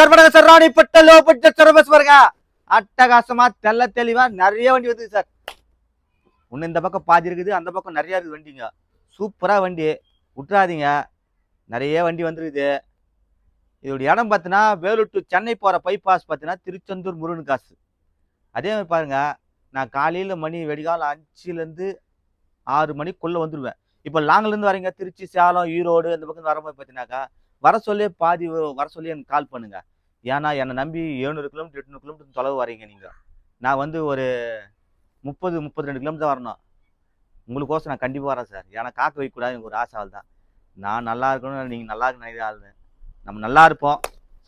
Sir வணக்கம் sir Ranipet low budget service பாருங்க அட்டகாசமா தெள்ள தெளிவா நிறைய வண்டி வருது சார். ஒன்று இந்த பக்கம் பாதி இருக்குது அந்த பக்கம் நிறைய இருக்குது வண்டிங்க. சூப்பராக வண்டி. விட்டுறாதீங்க நிறைய வண்டி வந்துருக்குது. இதோட இடம் பார்த்தீங்கன்னா வேலூர் டு சென்னை போகிற பைபாஸ் பார்த்தீங்கன்னா திருச்செந்தூர் முருகன் காசு. அதே மாதிரி பாருங்க நான் காலையில் மணி வெடிகாலம் அஞ்சுலேருந்து ஆறு மணிக்குள்ளே வந்துடுவேன் இப்போ லாங்கிலேருந்து வரீங்க திருச்சி சேலம் ஈரோடு இந்த பக்கம் வரும்போது பார்த்தீங்கன்னாக்கா வர சொல்லி பாதி வர சொல்லி எனக்கு கால் பண்ணுங்க. ஏன்னா என்னை நம்பி எழுநூறு கிலோமீட்டர் எட்நூறு கிலோமீட்டர் தொலைவு வரீங்க நீங்கள் நான் வந்து ஒரு முப்பது முப்பத்தி ரெண்டு கிலோமீட்டர் வரணும். உங்களுக்கோசம் நான் கண்டிப்பாக வரேன் சார். ஏன்னா காக்க வைக்கக்கூடாது எனக்கு ஒரு ஆசை ஆள் தான் நான் நல்லா இருக்கணும் நீங்கள் நல்லா இருக்கணும் நினைக்கிற ஆள். நம்ம நல்லா இருப்போம்.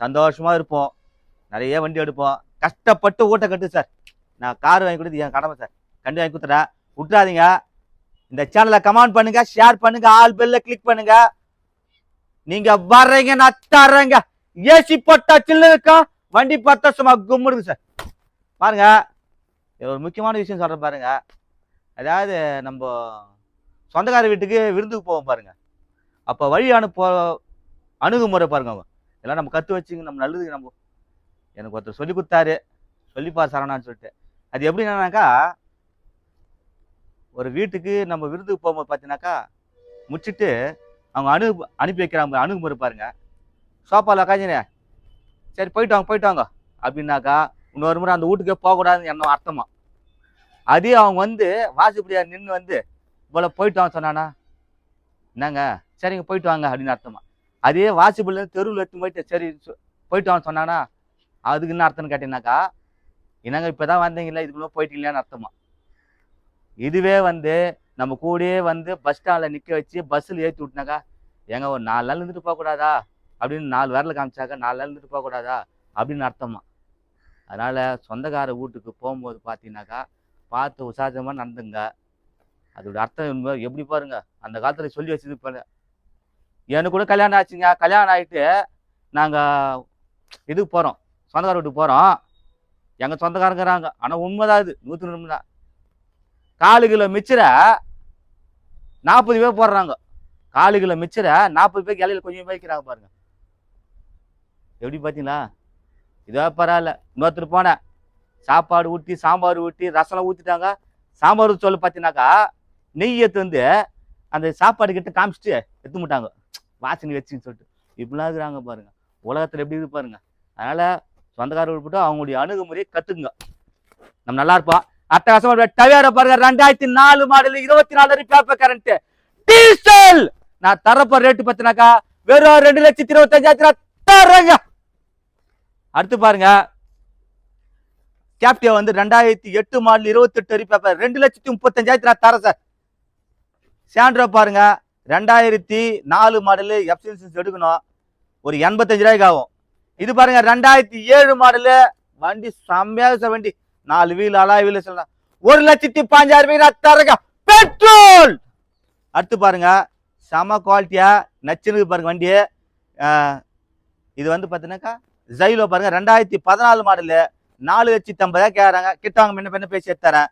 சந்தோஷமாக இருப்போம். நிறைய வண்டி எடுப்போம். கஷ்டப்பட்டு ஊட்ட கட்டு சார். நான் கார் வாங்கி கொடுத்து என் கடமை சார். கண்டிப்பாக வாங்கி கொடுத்துறேன் விட்டுறாதீங்க. இந்த சேனலை கமெண்ட் பண்ணுங்கள் ஷேர் பண்ணுங்கள் ஆல் பெல்ல கிளிக் பண்ணுங்கள் நீங்க வர்றீங்க நான் தர்றேங்க. ஏசி போட்டா சில்லு இருக்கும் வண்டி பார்த்தா சும்மா கும்முடுங்க சார். பாருங்க இது ஒரு முக்கியமான விஷயம் சொல்றேன் பாருங்க. அதாவது நம்ம சொந்தக்கார வீட்டுக்கு விருந்துக்கு போவோம் பாருங்க. அப்போ வழி அனுப்ப அணுகுமுறை பாருங்க அவங்க. இதெல்லாம் நம்ம கற்று வச்சுங்க நம்ம நல்லதுக்கு நம்ம எனக்கு ஒருத்தர் சொல்லி கொடுத்தாரு. சொல்லிப்பார் சரணான்னு சொல்லிட்டு. அது எப்படி என்னன்னாக்கா ஒரு வீட்டுக்கு நம்ம விருந்துக்கு போகும்போது பார்த்தீங்கன்னாக்கா முடிச்சுட்டு அவங்க அணு அனுப்பி வைக்கிறாங்க அணுகுமுறை பாருங்க. சோப்பாவில் உக்காஞ்சினே சரி போயிட்டு வாங்க போயிட்டு வாங்க. அப்படின்னாக்கா இன்னொரு முறை அந்த வீட்டுக்கே போகக்கூடாதுன்னு என்ன அர்த்தமா? அதே அவங்க வந்து வாசிப்படியார் நின்று வந்து இவ்வளோ போயிட்டு வாங்க சொன்னானா? என்னங்க? சரிங்க போயிட்டு வாங்க அப்படின்னு அர்த்தமா? அதே வாசிப்படியிலேருந்து தெருவில் எடுத்து போயிட்டு சரி போயிட்டு வாங்க சொன்னானா? அதுக்கு என்ன அர்த்தம்னு கேட்டீங்கன்னாக்கா என்னங்க இப்போ தான் வந்தீங்களா இதுக்குள்ளே போயிட்டீங்களான்னு அர்த்தமா? இதுவே வந்து நம்ம கூடயே வந்து பஸ் ஸ்டாண்டில் நிற்க வச்சு பஸ்ஸில் ஏற்றி விட்டுனாக்கா ஏங்க ஒரு நாலு நாள் இருந்துட்டு போகக்கூடாதா அப்படின்னு நாலு விரல காமிச்சாக்கா நாலு நாள் இருந்துட்டு போகக்கூடாதா அப்படின்னு அர்த்தமா. அதனால் சொந்தக்கார வீட்டுக்கு போகும்போது பார்த்தீங்கன்னாக்கா பார்த்து உசாதமாக நடந்துங்க. அதோட அர்த்தம் எப்படி பாருங்க? அந்த காலத்தில் சொல்லி வச்சிருப்பாங்க எனக்கு கூட கல்யாணம் ஆச்சுங்க. கல்யாணம் ஆகிட்டு நாங்கள் இதுக்கு போகிறோம் சொந்தக்கார வீட்டுக்கு போகிறோம் எங்கள் சொந்தக்காரங்கிறாங்க ஆனால் உண்மைதான் இது. நூற்றி நூறு தான் காலு கிலோ மிச்சரை நாற்பது பேர் போடுறாங்க. காலு கிலோ மிச்சரை நாற்பது பேருக்கு இலையில கொஞ்சம் வைக்கிறாங்க பாருங்க. எப்படி பார்த்தீங்களா? இதோ பரவாயில்ல. இன்னொருத்தர் போனேன். சாப்பாடு ஊற்றி சாம்பார் ஊற்றி ரசம்லாம் ஊற்றிட்டாங்க சாம்பார் சொல்ல பார்த்தீங்கன்னாக்கா நெய் எடுத்து வந்து அந்த சாப்பாடு கிட்ட காமிச்சிட்டு எடுத்து முட்டாங்க வாசனை வச்சுன்னு சொல்லிட்டு. இப்படிலாம் இருக்கிறாங்க பாருங்க. உலகத்தில் எப்படி இருப்பாருங்க பாருங்க. அதனால சொந்தக்காரர்கள் விட்டு அவங்களுடைய அணுகுமுறையை கற்றுக்குங்க நம்ம நல்லா இருப்போம். அட்டகாசமா டவேர பாருங்க ரெண்டாயிரத்தி நாலு மாடல் இருபத்தி நாலு பேப்பர் கரண்ட் டீசல்! நான் தரப்போ ரேட்டு பத்தினாக்கா வெறும் ரெண்டு லட்சத்தி இருபத்தஞ்சாயிரத்தி தரங்க அடுத்து பாருங்க. கேப்டியா வந்து ரெண்டாயிரத்தி எட்டு மாடல் இருபத்தெட்டு அரி பேப்பர் ரெண்டு லட்சத்தி முப்பத்தஞ்சாயிரத்தி நான் தரேன் சார் சாண்ட்ரோ பாருங்க. ரெண்டாயிரத்தி நாலு மாடலு எஃப்சிஎன்சிஸ் எடுக்கணும். ஒரு எண்பத்தஞ்சு ரூபாய்க்கு ஆகும். இது பாருங்க ரெண்டாயிரத்தி ஏழு மாடலு வண்டி செம்மையாக சார் வண்டி. நாலு வீல் அலாய் வீல் சொல்லலாம் ஒரு லட்சத்தி பாஞ்சாயிரம் ரூபாய் நான் தரேங்க பெட்ரோல்! அடுத்து பாருங்க செம குவாலிட்டியா நச்சுன்னு பாருங்க வண்டி. இது வந்து பார்த்தீங்கன்னாக்கா ஜைலோ பாருங்க ரெண்டாயிரத்தி பதினாலு மாடலு நாலு லட்சத்தி ஐம்பதாயிரம் கேட்குறாங்க கிட்டவங்க முன்ன பின்ன பேசி எடுத்துறேன்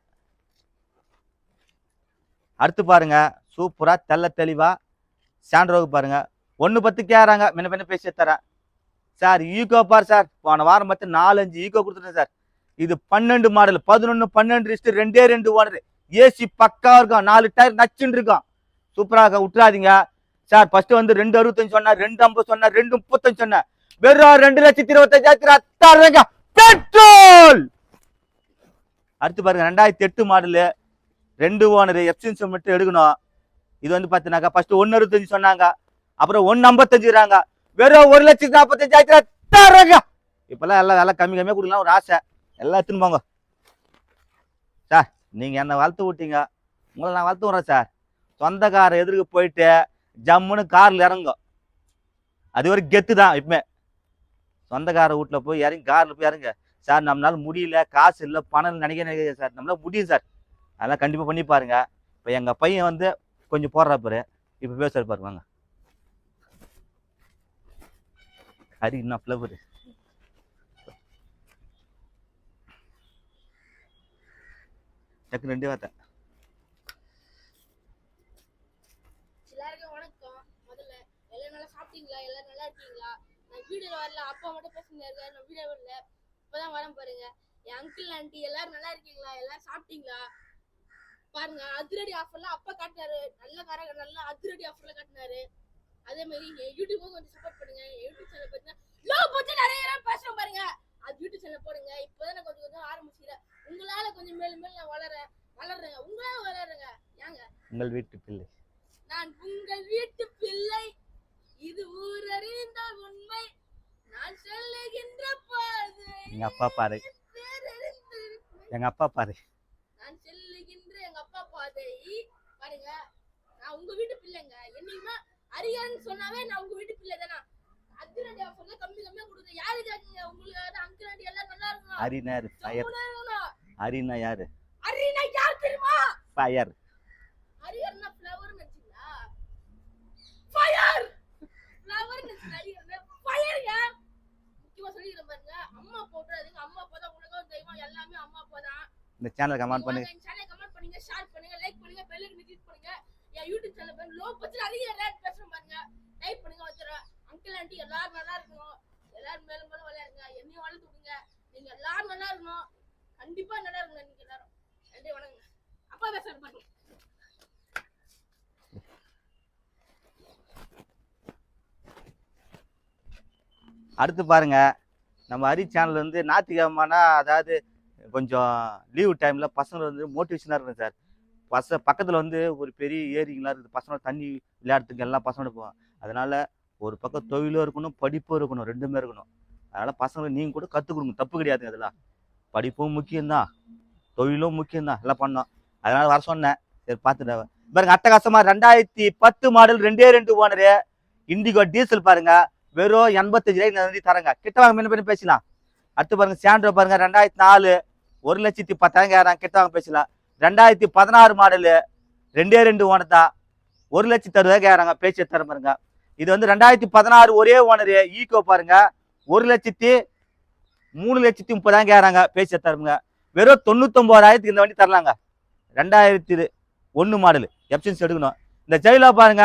அடுத்து பாருங்க சூப்பரா தெள்ள தெளிவா சாண்ட்ரோவுக்கு பாருங்க. ஒன்று பத்து கேட்குறாங்க முன்ன பின்ன பேசி எடுத்துறேன் சார் ஈகோ பார் சார் போன வாரம் பார்த்து நாலஞ்சு ஈகோ கொடுத்துட்டேன் சார். இது பன்னெண்டு மாடல் பதினொன்று பன்னெண்டு லிஸ்ட் ரெண்டே ரெண்டு ஓனர் ஏசி பக்கா இருக்கும் நாலு டயர் நச்சுன்னு இருக்கும் சூப்பராக விட்டுறாதீங்க. சார் ஃபர்ஸ்ட் வந்து ரெண்டு அறுபத்தஞ்சு சொன்னா ரெண்டு ஐம்பது சொன்னா ரெண்டு முப்பத்தஞ்சு சொன்னேன் வெறும் ரெண்டு லட்சத்தி இருபத்தஞ்சாயிரத்தி அத்தாறுங்க பெட்ரோல் அடுத்து பாருங்க ரெண்டாயிரத்தி எட்டு மாடலு ரெண்டு ஓனர் எப்சின்ஸ் மட்டும் எடுக்கணும். இது வந்து பார்த்தீங்கன்னாக்கா ஃபர்ஸ்ட் ஒன்று அறுபத்தஞ்சு சொன்னாங்க அப்புறம் ஒன்று ஐம்பத்தஞ்சுறாங்க வெறும் ஒரு லட்சத்தி நாற்பத்தஞ்சாயிரத்தி தரங்க இப்பெல்லாம் எல்லாம் விலை கம்மி கம்மியாக கொடுக்கலாம் ஒரு ஆசை. எல்லாம் எடுத்துன்னு போங்க. சார் நீங்கள் என்னை வளர்த்து விட்டீங்க. உங்களை நான் வளர்த்து விட்றேன் சார். சொந்தக்கார எதிர்க்கு போயிட்டு ஜம்முன்னு காரில் இறங்கும். அது ஒரு கெத்து தான் இப்பமே சொந்தக்கார வீட்டில் போய் இறங்கி காரில் போய் இறங்க. சார் நம்மளால முடியல. காசு இல்லை பணம் இல்லை நினைக்க நினைக்க சார். நம்மளால முடியும் சார். அதெல்லாம் கண்டிப்பாக பண்ணி பாருங்க. இப்போ எங்கள் பையன் வந்து கொஞ்சம் போடுறாப்பாரு இப்போ பேசுறாரு பாருங்க வாங்க. ஹரி இன்னும் ஃப்ளவர் டக்கு ரெண்டே வார்த்தை. எல்லாருக்கும் வணக்கம். முதல்ல எல்லாம் நல்லா சாப்பிட்டீங்களா? எல்லாம் நல்லா இருக்கீங்களா? நான் வீடியோ வரல. அப்பா மட்டும் பேசிட்டு நான் வீடியோ வரல. இப்பதான் வரேன் பாருங்க. என் அங்கிள் ஆண்டி எல்லாரும் நல்லா இருக்கீங்களா? எல்லாரும் சாப்பிட்டீங்களா? பாருங்க அதிரடி ஆஃபர்ல அப்பா காட்டினாரு. நல்ல கார நல்ல அதிரடி ஆஃபர்ல காட்டினாரு. அதே மாதிரி என் யூடியூபும் கொஞ்சம் சப்போர்ட் பண்ணுங்க. என் யூடியூப் சேனல் பார்த்தீங்கன்னா லோ பட்ஜெட் நிறைய நேரம் பேசுறேன் பாருங்க. அது யூடியூப் சேனல் போடுங்க. இப்போதான் நான் கொஞ்சம் கொஞ்சம் ஆரம்பிச்சுக்கிறேன். உங்களால கொஞ்சம் மேலும் மேலும் நான் வளரேன் வளர்றேங்க. உங்களால வளருங்க ஏங்க? உங்கள் வீட்டு பிள்ளை. நான் உங்கள் வீட்டு பிள்ளை. இது ஊரறிந்த உண்மை. நான் சொல்லுகின்ற பாதை எங்க அப்பா பாரு. எங்க அப்பா பாரு. நான் செல்லுகின்ற எங்க அப்பா பாதை. பாருங்க. நான் உங்க வீட்டு பிள்ளைங்க. என்னைக்குமே அரியான்னு சொன்னாவே நான் உங்க வீட்டு பிள்ளை தானே அதிரடி ஆஃபர்ல கம்மி கம்மியா கொடுக்குறேன் யாரு கேக்குங்க உங்களுக்கு அங்கிள் ஆண்டி எல்லாம் நல்லா இருக்கணும் அரினார் ஃபயர். அரினா யாரு? அரினா யார்? தெரியுமா? ஃபயர் அரியர்னா ஃப்ளவர் நினைச்சீங்களா? ஃபயர் ஃப்ளவர் நினைச்சீங்க ஃபயர்ங்க முக்கியமா சொல்லிக்கிறேன் பாருங்க. அம்மா போட்டுறாதீங்க. அம்மா அப்பா தான் உலகம் தெய்வம். எல்லாமே அம்மா அப்பா தான். இந்த சேனல் கமெண்ட் பண்ணு. என் சேனலை கமெண்ட் பண்ணுங்க ஷேர் பண்ணுங்க லைக் பண்ணுங்க பெல் ஐக்கனை கிளிக் பண்ணுங்க. என் யூடியூப் சேனல் பேர் லோ பட்ஜெட் அதிக ரேட் பாருங்க. டைப் பண்ணுங்க வச்சுறேன் அங்கிள் ஆண்டி எல்லாரும் நல்லா இருக்கணும். எல்லாரும் மேலும் மேலும் விளையாடுங்க. என்னையும் வளர்த்து விடுங்க. நீங்க எல்லாரும் நல்லா இருக்கணும். கண்டிப்பா நல்லா இருக்கணும். நீங்க எல்லாரும். நன்றி வணக்கம் அப்பா பேச பாருங்க. அடுத்து பாருங்க. நம்ம ஹரி சேனல் வந்து ஞாயிற்றுக்கிழமைனா அதாவது கொஞ்சம் லீவு டைமில் பசங்க வந்து மோட்டிவேஷனாக இருக்கும் சார். பச பக்கத்தில் வந்து ஒரு பெரிய ஏரிங்களாம் இருக்குது. பசங்களோட தண்ணி விளையாடுறதுக்கு எல்லாம் பசங்களோட போவோம் அதனால் ஒரு பக்கம் தொழிலும் இருக்கணும் படிப்பும் இருக்கணும் ரெண்டுமே இருக்கணும். அதனால் பசங்களை நீங்கள் கூட கற்றுக் கொடுங்க. தப்பு கிடையாதுங்க அதெல்லாம் படிப்பும் முக்கியம்தான். தொழிலும் முக்கியம்தான். எல்லாம் பண்ணோம். அதனால் வர சொன்னேன். சரி பார்த்துட்டு பாருங்க அட்டகாசமாக ரெண்டாயிரத்தி பத்து மாடல் ரெண்டே ரெண்டு ஓனரு. இண்டிகோ டீசல் பாருங்க. வெறும் எண்பத்தஞ்சு ரூபாய்க்கு தரேங்க. கிட்ட வாங்க முன்ன பின்ன பேசலாம். அடுத்து பாருங்க சாண்ட்ரோ பாருங்க ரெண்டாயிரத்தி நாலு. ஒரு லட்சத்தி பத்தாயிரம் கிட்ட வாங்க பேசலாம். ரெண்டாயிரத்தி பதினாறு மாடலு. ரெண்டே ரெண்டு ஓனர் தான் ஒரு லட்சத்தி அறுபது கேட்கறாங்க பேச்சு தர பாருங்க. இது வந்து ரெண்டாயிரத்தி பதினாறு ஒரே ஓனரு ஈகோ பாருங்க. ஒரு லட்சத்தி மூணு லட்சத்தி முப்பதாயிரம் கேட்குறாங்க பேச்சு தருங்க வெறும் தொண்ணூத்தொம்பதாயிரத்துக்கு இந்த வண்டி தரலாங்க. ரெண்டாயிரத்தி ஒன்று மாடலு எப்சன்ஸ் எடுக்கணும். இந்த ஜெயிலா பாருங்க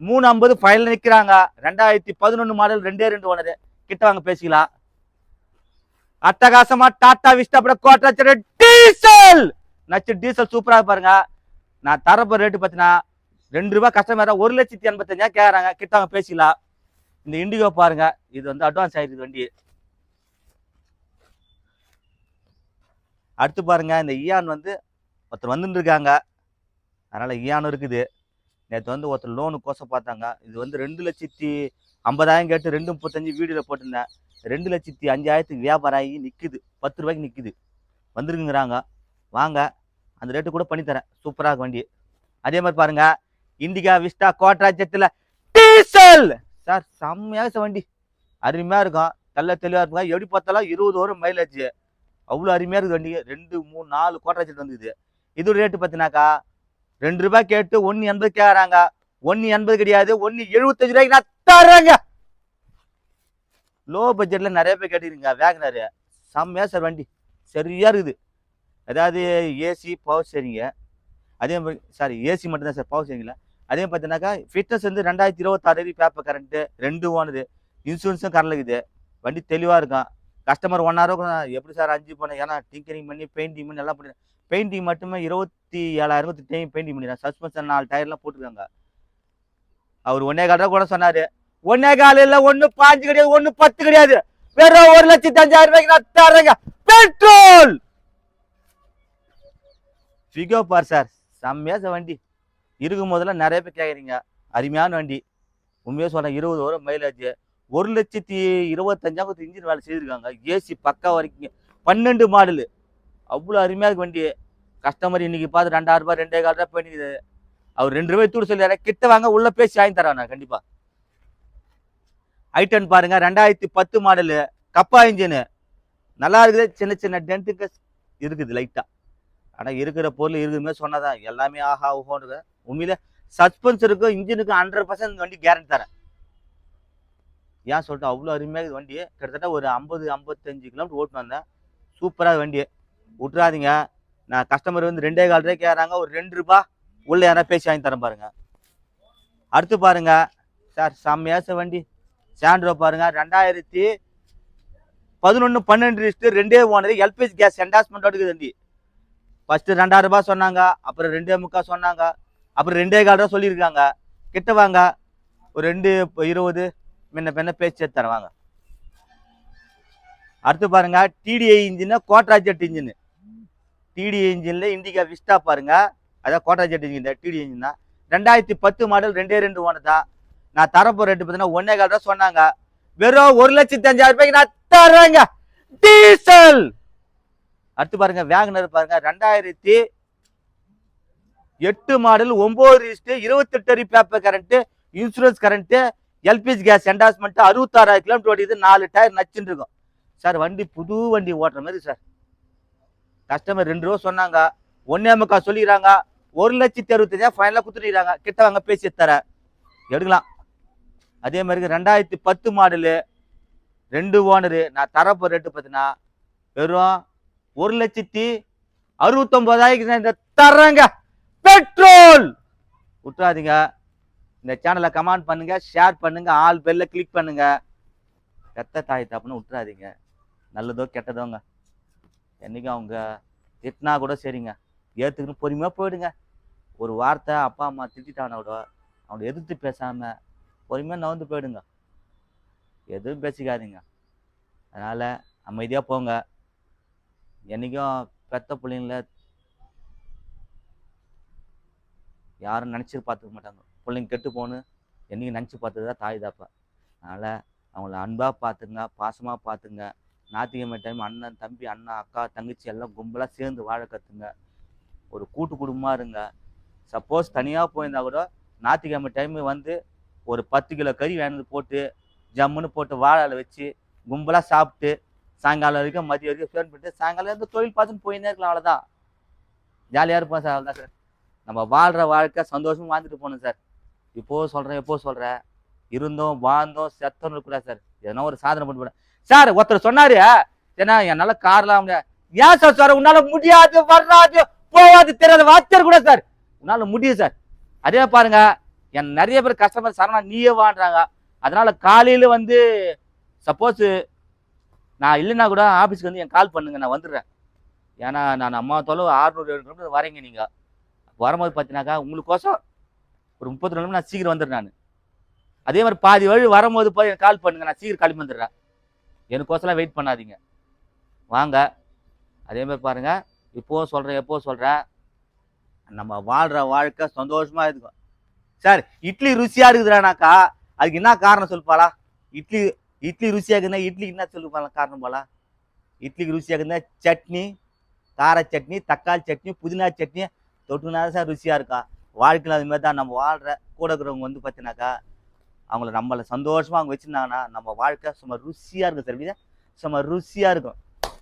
மூணு ஐம்பது ஃபைனல் நிற்கிறாங்க ரெண்டாயிரத்தி பதினொன்று மாடல் ரெண்டே ரெண்டு ஓனரு கிட்ட வாங்க பேசிக்கலாம். அட்டகாசமா டாடா விஸ்டா அப்புறம் கோட்டா டீசல்! நச்சு டீசல் சூப்பராக பாருங்க. நான் தரப்போ ரேட்டு பார்த்தீங்கன்னா ரெண்டு ரூபாய் கஸ்டமரா ஒரு லட்சத்தி எண்பத்தஞ்சா கேட்குறாங்க கிட்டவங்க பேசிக்கலாம் இந்த இண்டிகோ பாருங்க. இது வந்து அட்வான்ஸ் ஆயிருக்குது வண்டி. அடுத்து பாருங்க இந்த இயான் வந்து ஒருத்தர் வந்துட்டு இருக்காங்க அதனால இயானும் இருக்குது. நேற்று வந்து ஒருத்தர் லோனு கோசம் பார்த்தாங்க. இது வந்து ரெண்டு லட்சத்தி ஐம்பதாயிரம் கேட்டு ரெண்டு முப்பத்தஞ்சு வீடியோவில் போட்டிருந்தேன். ரெண்டு லட்சத்தி அஞ்சாயிரத்துக்கு வியாபாரம் ஆகி நிற்குது பத்து ரூபாய்க்கு நிற்குது வந்துருக்குங்கிறாங்க. வாங்க அந்த ரேட்டு கூட பண்ணித்தரேன். சூப்பராக வண்டி. அதே மாதிரி பாருங்கள் Indica Vista Quadra diesel. Sir செம்மையாக சார் வண்டி. அருமையாக இருக்கும். நல்ல தெளிவாக இருக்கும். எப்படி பார்த்தாலும் இருபது வரும் மைலேஜ் அவ்வளோ அருமையாக இருக்குது வண்டி. ரெண்டு மூணு நாலு கோட்ரா வந்துது இது ரேட்டு பார்த்தீங்கன்னாக்கா ரெண்டு ரூபாய் கேட்டு ஒன்று எண்பது கேட்குறாங்க ஒன்று எண்பது கிடையாது ஒன்று எழுபத்தஞ்சு ரூபாய்க்கு நான் தர்றேங்க. லோ பட்ஜெட்டில் நிறைய பேர் கேட்டுக்கிறீங்க. வேகனாரு செம்மையாக சார் வண்டி. சரியாக இருக்குது. அதாவது ஏசி பவர் சரிங்க அதே மாதிரி சாரி ஏசி மட்டும்தான் சார் பவர் சரிங்களா அதே பார்த்தீங்கன்னாக்கா ஃபிட்னஸ் வந்து ரெண்டாயிரத்தி இருபத்தாறு வரைக்கும் பேப்பர் கரண்ட்டு ரெண்டு ஓனரு இன்சூரன்ஸும் கரண்ட் வண்டி தெளிவாக இருக்கும். கஸ்டமர் ஒன் ஹவர் எப்படி சார் அஞ்சு போனேன்? ஏன்னா டிங்கரிங் பண்ணி பெயிண்டிங் பண்ணி நல்லா பண்ணி பெயிண்டிங் மட்டுமே இருபத்தி ஏழாயிரம் டைம் பெயிண்டிங் பண்ணிடுறேன் சஸ்பென்ஷன் நாலு டயர்லாம் போட்டுருக்காங்க. அவர் ஒன்னே கால் கூட சொன்னார். ஒன்னே கால் இல்லை ஒன்று பாஞ்சு கிடையாது ஒன்று பத்து கிடையாது. வெறும் ஒரு லட்சத்தி அஞ்சாயிரம் ரூபாய்க்கு நான் தரேங்க பெட்ரோல் ஃபிகோ பார் சார் செம்மையா சார் வண்டி. இருக்கும் போதெல்லாம் நிறைய பேர் கேட்குறீங்க அருமையான வண்டி. உண்மையாக சொல்கிறேன் இருபது வரும் மைலேஜ் ஒரு லட்சத்தி இருபத்தஞ்சாவது இன்ஜின் வேலை செய்திருக்காங்க. ஏசி பக்கா வரைக்கும் பன்னெண்டு மாடலு அவ்வளோ அருமையாக இருக்கு வண்டி. கஸ்டமர் இன்னைக்கு பார்த்து ரெண்டாயிரம் ரூபாய் ரெண்டே கால் ரூபாய் பண்ணிக்குது அவர் ரெண்டு ரூபாய் தூடு சொல்லி கிட்ட வாங்க உள்ளே பேசி வாங்கி தரேன் நான் கண்டிப்பா. ஐட்டன் பாருங்க ரெண்டாயிரத்தி பத்து மாடலு கப்பா இன்ஜினு நல்லா இருக்குது. சின்ன சின்ன டென்ட்டுக்கு இருக்குது லைட்டாக ஆனால் இருக்கிற பொருள் இருக்குதுமே சொன்னதான். எல்லாமே ஆஹா ஊஹோன்னு உண்மையில சஸ்பென்சருக்கும் இன்ஜினுக்கும் ஹண்ட்ரட் பர்சன்ட் வண்டி கேரண்டி தரேன். ஏன் சொல்லிட்டு அவ்வளோ அருமையாக இது வண்டி. கிட்டத்தட்ட ஒரு ஐம்பது ஐம்பத்தஞ்சு கிலோமீட்டர் ஓட்டு வந்தேன். சூப்பராக வண்டி. விட்றாதீங்க நான் கஸ்டமர் வந்து ரெண்டே கால் ரூபாய் கேட்குறாங்க ஒரு ரெண்டு ரூபா உள்ளே யாரா பேசி வாங்கி தரேன் பாருங்க. அடுத்து பாருங்க. சார் செம்மையாச வண்டி. சாண்ட்ரோ பாருங்க. ரெண்டாயிரத்தி பதினொன்று பன்னெண்டு லிஸ்ட்டு ரெண்டே ஓனர். எல்பிஜி கேஸ் என்டாஸ்மெண்ட் இருக்குது வண்டி. ஃபஸ்ட்டு ரெண்டாயிரம் ரூபாய் சொன்னாங்க. அப்புறம் ரெண்டே முக்கால் சொன்னாங்க. அப்புறம் ரெண்டே கால் ரூபா சொல்லியிருக்காங்க. கிட்ட வாங்க. ஒரு ரெண்டு இருபது முன்ன பின்ன பேச்சு தரேன் வாங்க அடுத்து பாருங்க TDI engine Quadrajet engine TDI இன்ஜின்ல Indica Vista பாருங்க. அதான் Quadrajet engine TD engine தான். ரெண்டாயிரத்தி பத்து மாடல் ரெண்டே ரெண்டு ஓனர் தான். நான் தரப்போ ரேட்டு பார்த்தீங்கன்னா ஒன்னே கால் ரூபா சொன்னாங்க. வெறும் ஒரு லட்சத்தி அஞ்சாயிரம் ரூபாய்க்கு நான் தரேங்க டீசல் அடுத்து பாருங்க வேகனர் பாருங்க ரெண்டாயிரத்தி எட்டு மாடல் ஒன்பது ரிஜிஸ்டர் இருபத்தெட்டு அடி paper current insurance current LPG gas endorsement அறுபத்தாறாயிரம் kilometre ஓடிது நாலு டயர் நச்சுன்னு இருக்கும். சார் வண்டி புது வண்டி ஓட்டுற மாதிரி சார். கஸ்டமர் ரெண்டு ரூபா சொன்னாங்க. ஒன்னே முக்கா சொல்லிடுறாங்க ஒரு லட்சத்தி அறுபத்தஞ்சாயிரம் ஃபைனலாக கொடுத்துருக்காங்க கிட்ட வாங்க பேசி தரேன். எடுக்கலாம். அதே மாதிரி ரெண்டாயிரத்தி பத்து மாடலு ரெண்டு ஓனரு நான் தரப்போ ரேட்டு பார்த்தீங்கன்னா வெறும் ஒரு லட்சத்தி அறுபத்தொன்பதாயிரம் இந்த தரேங்க பெட்ரோல்! விட்டுறாதீங்க இந்த சேனலை கமெண்ட் பண்ணுங்க ஷேர் பண்ணுங்க ஆல் பெல்ல கிளிக் பண்ணுங்க. பெத்த தாய் தப்புன்னு விட்டுறாதீங்க நல்லதோ கெட்டதோங்க. என்னைக்கும் அவங்க திட்டினா கூட சரிங்க. ஏற்றுக்குன்னு பொறுமையாக போயிடுங்க. ஒரு வார்த்தை அப்பா அம்மா திட்டானா கூட அவனை எதிர்த்து பேசாம பொறுமையாக நவந்து போயிடுங்க. எதுவும் பேசிக்காதீங்க. அதனால் அமைதியாக போங்க. என்றைக்கும் பெத்த பிள்ளைங்கள யாரும் நினச்சி பார்த்துக்க மாட்டாங்க. பிள்ளைங்க கெட்டு போகணும். என்றைக்கும் நினச்சி பார்த்தது தான் தாய் தாப்பா. அதனால் அவங்கள அன்பாக பார்த்துங்க பாசமாக பார்த்துங்க. ஞாயிற்றுக்கிழமை டைம் அண்ணன் தம்பி அண்ணா அக்கா தங்கச்சி எல்லாம் கும்பலாக சேர்ந்து வாழ கற்றுங்க ஒரு கூட்டு குடும்பமாக இருங்க. சப்போஸ் தனியாக போயிருந்தா கூட ஞாயிற்றுக்கிழமை டைம் வந்து ஒரு பத்து கிலோ கறி வேணுது போட்டு ஜம்முன்னு போட்டு வாழை வச்சு கும்பலாக சாப்பிட்டு சாயங்காலம் வரைக்கும் மதியம் வரைக்கும் ஃபேன் பண்ணிட்டு சாயங்காலம் இருந்து தொழில் பார்த்துன்னு போயின்னே இருக்கலாம் அவ்வளோதான் ஜாலியாக இருப்போம் சார் அவ்வளோதான் சார். நம்ம வாழ்கிற வாழ்க்கை சந்தோஷமாக வாழ்ந்துட்டு போகணும் சார். இப்போ சொல்கிறேன் எப்போ சொல்கிறேன் இருந்தோம் வாழ்ந்தோம் செத்தோம் இருக்கக்கூடாது சார். எதனா ஒரு சாதனை பண்ணி போட சார் ஒருத்தர் சொன்னாரு ஏன்னா என்னால் கார்லாம் முடியாது. ஏன் சார் சார் உன்னால் முடியாது வராது போகாது தெரியாத வார்த்தை கூட சார். உன்னால் முடியும் சார். அதே பாருங்க என் நிறைய பேர் கஸ்டமர் சரணா நீயே வான்றாங்க அதனால காலையில் வந்து சப்போஸ் நான் இல்லைன்னா கூட ஆஃபீஸ்க்கு வந்து என் கால் பண்ணுங்க நான் வந்துடுறேன். ஏன்னா நான் அம்மா தொலைவு ஆறுநூறு ஏழு கிலோமீட்டர் வரீங்க நீங்கள் வரும்போது பார்த்தீங்கன்னாக்கா உங்களுக்கோசம் ஒரு முப்பத்தி ரெண்டு நான் சீக்கிரம் வந்துடுறேன் நான். அதே மாதிரி பாதி வழி வரும்போது போய் எனக்கு கால் பண்ணுங்க நான் சீக்கிரம் கிளம்பி வந்துடுறேன். எனக்கோசரம் வெயிட் பண்ணாதீங்க. வாங்க. அதே மாதிரி பாருங்கள் இப்போவும் சொல்கிறேன் எப்போவும் சொல்கிறேன் நம்ம வாழ்கிற வாழ்க்கை சந்தோஷமாக இருக்கும் சார் இட்லி ருசியாக இருக்குதுடானாக்கா அதுக்கு என்ன காரணம் சொல்லுப்பாளா இட்லி இட்லி ருசியாக இருக்குதுன்னா இட்லிக்கு என்ன சொல்லுப்பாங்க காரணம் போலா? இட்லிக்கு ருசியாக இருக்குதுன்னா சட்னி கார சட்னி தக்காளி சட்னி புதினா சட்னி தொட்டுனா சார் ருசியாக இருக்கா? வாழ்க்கையில் அது மாதிரி தான் நம்ம வாழ்கிற கூட இருக்கிறவங்க வந்து பார்த்தீங்கன்னாக்கா அவங்கள நம்மளை சந்தோஷமாக அவங்க வச்சுருந்தாங்கன்னா நம்ம வாழ்க்கை சும்மா ருசியாக இருக்கும் சார். புரியுதா? சும்மா ருசியாக இருக்கும்.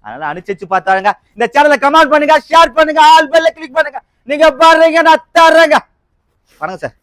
அதனால் அனுசரிச்சு பார்த்தாருங்க. இந்த சேனலை கமெண்ட் பண்ணுங்க ஷேர் பண்ணுங்க ஆல் பெல்ல கிளிக் பண்ணுங்க. நீங்கள் பாருங்க நான் தர்றேங்க. வணக்கம் சார்.